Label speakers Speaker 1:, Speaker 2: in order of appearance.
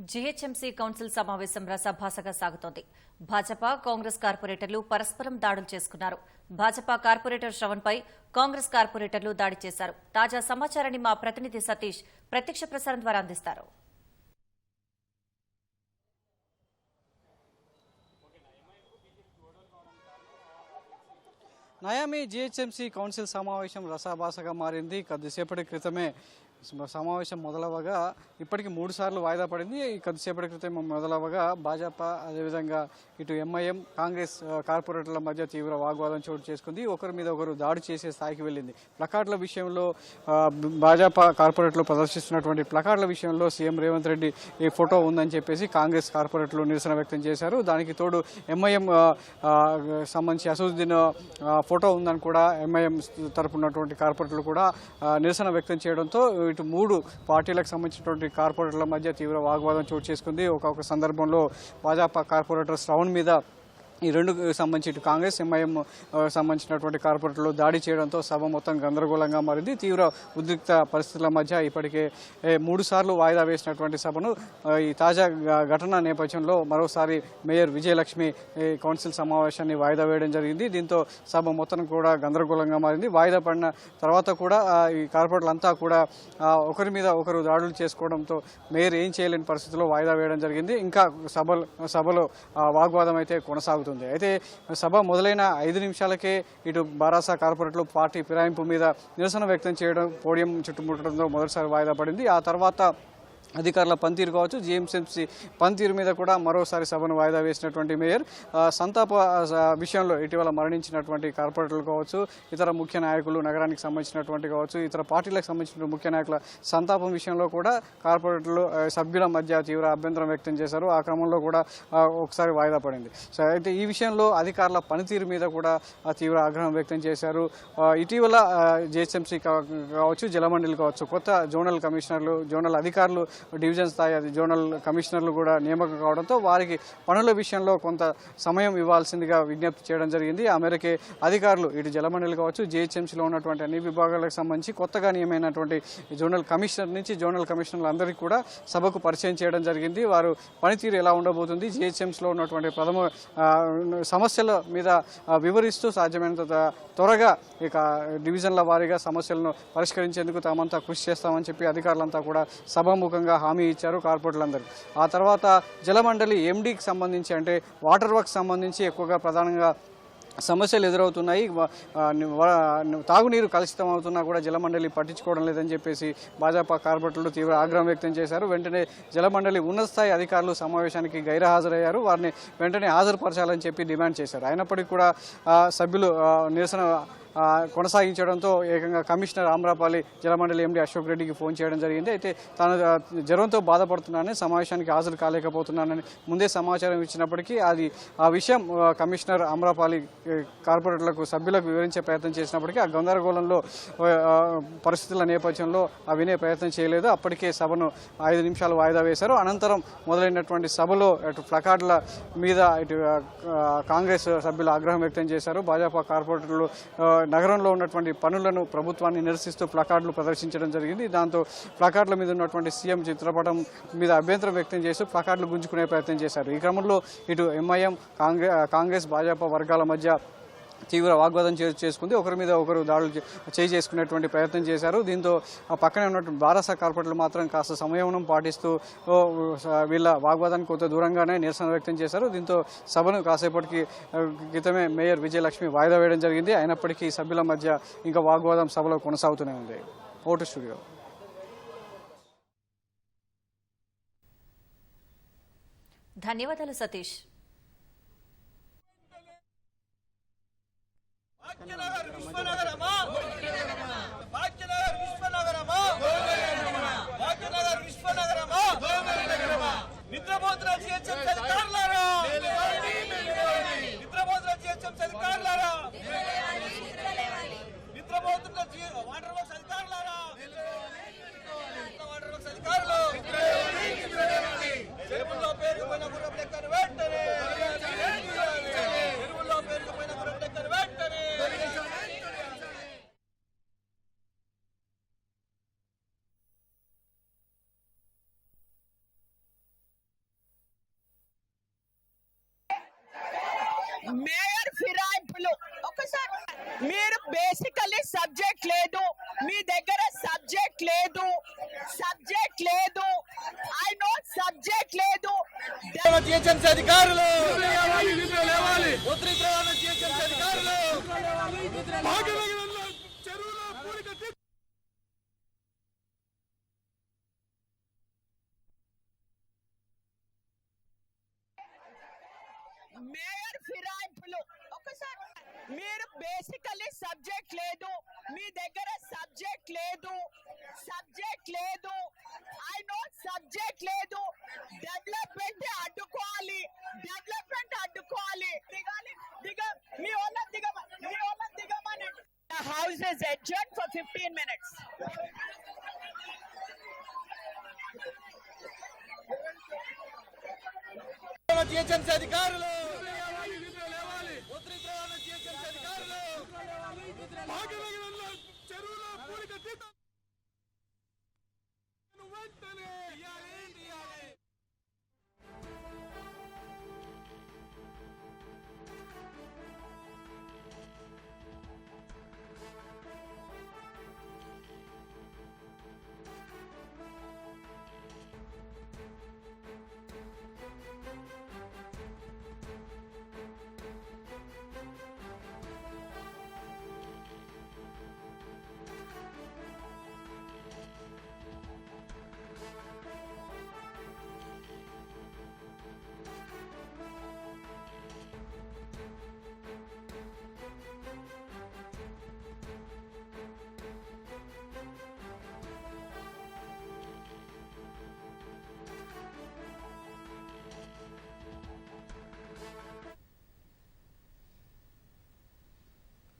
Speaker 1: GHMC council సమావేశం రసభాసగా సాగుతోంది. భాజపా కాంగ్రెస్ కార్పొరేటర్లు పరస్పరం దాడులు చేసుకున్నారు. భాజపా కార్పొరేటర్ శ్రవణ్పై కాంగ్రెస్ కార్పొరేటర్లు దాడి చేశారు. తాజా సమాచారాన్ని మా ప్రతినిధి సతీష్ ప్రత్యక్ష ప్రసారం ద్వారా అందిస్తారు.
Speaker 2: నయామి జిహెచ్ఎంసీ కౌన్సిల్ సమావేశం రసాభాసగా మారింది. కొద్దిసేపటి క్రితమే సమావేశం మొదలవగా ఇప్పటికి మూడు సార్లు వాయిదా పడింది. కొద్దిసేపటి క్రితం మొదలవగా భాజపా అదేవిధంగా ఇటు ఎంఐఎం కాంగ్రెస్ కార్పొరేటర్ల మధ్య తీవ్ర వాగ్వాదం చోటు చేసుకుంది. ఒకరి మీద ఒకరు దాడి చేసే స్థాయికి వెళ్ళింది. ప్లకార్డుల విషయంలో భాజపా కార్పొరేటర్లు ప్రదర్శిస్తున్నటువంటి ప్లకార్డుల విషయంలో సీఎం రేవంత్ రెడ్డి ఈ ఫోటో ఉందని చెప్పేసి కాంగ్రెస్ కార్పొరేటర్లు నిరసన వ్యక్తం చేశారు. దానికి తోడు ఎంఐఎం సంబంధించి అసదుద్దీన్ ఫోటో ఉందని కూడా ఎంఐఎం తరపు కార్పొరేటర్లు కూడా నిరసన వ్యక్తం చేయడంతో ఇటు మూడు పార్టీలకు సంబంధించినటువంటి కార్పొరేటర్ల మధ్య తీవ్ర వాగ్వాదం చోటు చేసుకుంది. ఒక్కొక్క సందర్భంలో భాజపా కార్పొరేటర్ శ్రవణ్ మీద ఈ రెండు సంబంధించి కాంగ్రెస్ ఎంఐఎం సంబంధించినటువంటి కార్పొరేటర్లు దాడి చేయడంతో సభ మొత్తం గందరగోళంగా మారింది. తీవ్ర ఉద్రిక్త పరిస్థితుల మధ్య ఇప్పటికే మూడు సార్లు వాయిదా వేసినటువంటి సభను ఈ తాజా ఘటన నేపథ్యంలో మరోసారి మేయర్ విజయలక్ష్మి కౌన్సిల్ సమావేశాన్ని వాయిదా వేయడం జరిగింది. దీంతో సభ మొత్తం కూడా గందరగోళంగా మారింది. వాయిదా పడిన తర్వాత కూడా ఈ కార్పొరేటర్లంతా కూడా ఒకరి మీద ఒకరు దాడులు చేసుకోవడంతో మేయర్ ఏం చేయలేని పరిస్థితిలో వాయిదా వేయడం జరిగింది. ఇంకా సభ సభలో వాగ్వాదం అయితే కొనసాగుతుంది. అయితే సభ మొదలైన ఐదు నిమిషాలకే ఇటు బారాసా కార్పొరేట్లు పార్టీ ఫిరాయింపు మీద నిరసన వ్యక్తం చేయడం పోడియం చుట్టుముట్టడంతో మొదటిసారి వాయిదా పడింది. ఆ తర్వాత అధికారుల పనితీరు కావచ్చు జీఎంసీఎంసీ పనితీరు మీద కూడా మరోసారి సభను వాయిదా వేసినటువంటి మేయర్. సంతాప విషయంలో ఇటీవల మరణించినటువంటి కార్పొరేటర్లు కావచ్చు ఇతర ముఖ్య నాయకులు నగరానికి సంబంధించినటువంటి కావచ్చు ఇతర పార్టీలకు సంబంధించిన ముఖ్య నాయకుల సంతాపం విషయంలో కూడా కార్పొరేటర్లు సభ్యుల మధ్య తీవ్ర అభ్యంతరం వ్యక్తం చేశారు. ఆ క్రమంలో కూడా ఒకసారి వాయిదా పడింది. సో అయితే ఈ విషయంలో అధికారుల పనితీరు మీద కూడా తీవ్ర ఆగ్రహం వ్యక్తం చేశారు. ఇటీవల జిహెచ్ఎంసీ కావచ్చు జలమండలి కావచ్చు కొత్త జోనల్ కమిషనర్లు జోనల్ అధికారులు డివిజన్ స్థాయి అది జోనల్ కమిషనర్లు కూడా నియామకం కావడంతో వారికి పనుల విషయంలో కొంత సమయం ఇవ్వాల్సిందిగా విజ్ఞప్తి చేయడం జరిగింది. ఆ మేరకే అధికారులు ఇటు జలమండలి కావచ్చు జిహెచ్ఎంసీలో ఉన్నటువంటి అన్ని విభాగాలకు సంబంధించి కొత్తగా నియమైనటువంటి జోనల్ కమిషనర్ నుంచి జోనల్ కమిషనర్లు అందరికీ కూడా సభకు పరిచయం చేయడం జరిగింది. వారు పనితీరు ఎలా ఉండబోతుంది జిహెచ్ఎంసీలో ఉన్నటువంటి ప్రథమ సమస్యల మీద వివరిస్తూ సాధ్యమైనంత త్వరగా ఇక డివిజన్ల వారీగా సమస్యలను పరిష్కరించేందుకు తామంతా కృషి చేస్తామని చెప్పి అధికారులంతా కూడా సభాముఖంగా హామీ ఇచ్చారు కార్పొరేటర్లందరూ. ఆ తర్వాత జలమండలి ఎండీకి సంబంధించి అంటే వాటర్ వర్క్ సంబంధించి ఎక్కువగా ప్రధానంగా సమస్యలు ఎదురవుతున్నాయి. తాగునీరు కలుషితం అవుతున్నా కూడా జలమండలి పట్టించుకోవడం లేదని చెప్పేసి భాజపా కార్పొరేటర్లు తీవ్ర ఆగ్రహం వ్యక్తం చేశారు. వెంటనే జలమండలి ఉన్నత స్థాయి అధికారులు సమావేశానికి గైరహాజరయ్యారు. వారిని వెంటనే హాజరుపరచాలని చెప్పి డిమాండ్ చేశారు. అయినప్పటికీ కూడా సభ్యులు నిరసన కొనసాగించడంతో ఏకంగా కమిషనర్ ఆమ్రాపాలి జలమండలి ఎండి అశోక్ రెడ్డికి ఫోన్ చేయడం జరిగింది. అయితే తాను జ్వరంతో బాధపడుతున్నానని సమావేశానికి హాజరు కాలేకపోతున్నానని ముందే సమాచారం ఇచ్చినప్పటికీ అది ఆ విషయం కమిషనర్ ఆమ్రాపాలి కార్పొరేటర్లకు సభ్యులకు వివరించే ప్రయత్నం చేసినప్పటికీ ఆ గందరగోళంలో పరిస్థితుల నేపథ్యంలో ఆ వినే ప్రయత్నం చేయలేదు. అప్పటికే సభను ఐదు నిమిషాలు వాయిదా వేశారు. అనంతరం మొదలైనటువంటి సభలో అటు ప్లకార్డుల మీద ఇటు కాంగ్రెస్ సభ్యులు ఆగ్రహం వ్యక్తం చేశారు. భాజపా కార్పొరేటర్లు నగరంలో ఉన్నటువంటి పనులను ప్రభుత్వాన్ని నిరసిస్తూ ప్లకార్డులు ప్రదర్శించడం జరిగింది. దాంతో ప్లకార్డుల మీద ఉన్నటువంటి సీఎం చిత్రపటం మీద అభ్యంతరం వ్యక్తం చేస్తూ ప్లకార్డులు గుంజుకునే ప్రయత్నం చేశారు. ఈ క్రమంలో ఇటు ఎంఐఎం కాంగ్రెస్ కాంగ్రెస్ భాజపా వర్గాల మధ్య తీవ్ర వాగ్వాదం చేసుకుంది. ఒకరి మీద ఒకరు దాడులు చేయి చేసుకునేటువంటి ప్రయత్నం చేశారు. దీంతో ఆ పక్కనే ఉన్నటువంటి బారాసా కార్పొరేటర్లు మాత్రం కాస్త సంయమనం పాటిస్తూ వీళ్ళ వాగ్వాదానికి కొంత దూరంగానే నిరసన వ్యక్తం చేశారు. దీంతో సభను కాసేపటికి క్రితమే మేయర్ విజయలక్ష్మి వాయిదా వేయడం జరిగింది. అయినప్పటికీ సభ్యుల మధ్య ఇంకా వాగ్వాదం సభలో కొనసాగుతూనే ఉంది. Vote studio.
Speaker 1: ధన్యవాదాలు సతీష్.
Speaker 3: Can I
Speaker 4: మేయర్ ఫిరాయింపులు. ఒకసారి మీరు బేసికలీ సబ్జెక్ట్ లేదు. మీ దగ్గర సబ్జెక్ట్ లేదు. సబ్జెక్ట్ లేదు. ఐ నో సబ్జెక్ట్ లేదు.
Speaker 3: జిహెచ్ఎంసీ అధికారులు! జిహెచ్ఎంసీ అధికారులు!
Speaker 4: మేయర్ ఫిరాయింపులు. ఒకసారి మీరు బేసికలీ సబ్జెక్ట్ లేదు. మీ దగ్గర సబ్జెక్ట్ లేదు. సబ్జెక్ట్ లేదు. ఐ నో సబ్జెక్ట్ లేదు. డెవలప్మెంట్ అడ్డుకోవాలి. డెవలప్మెంట్ అడ్డుకోవాలి. దిగాలి దిగ మీ వాళ్ళ దిగమ మీ వాళ్ళ దిగమని house is adjourn for fifteen minutes
Speaker 3: GHMC అధికారులు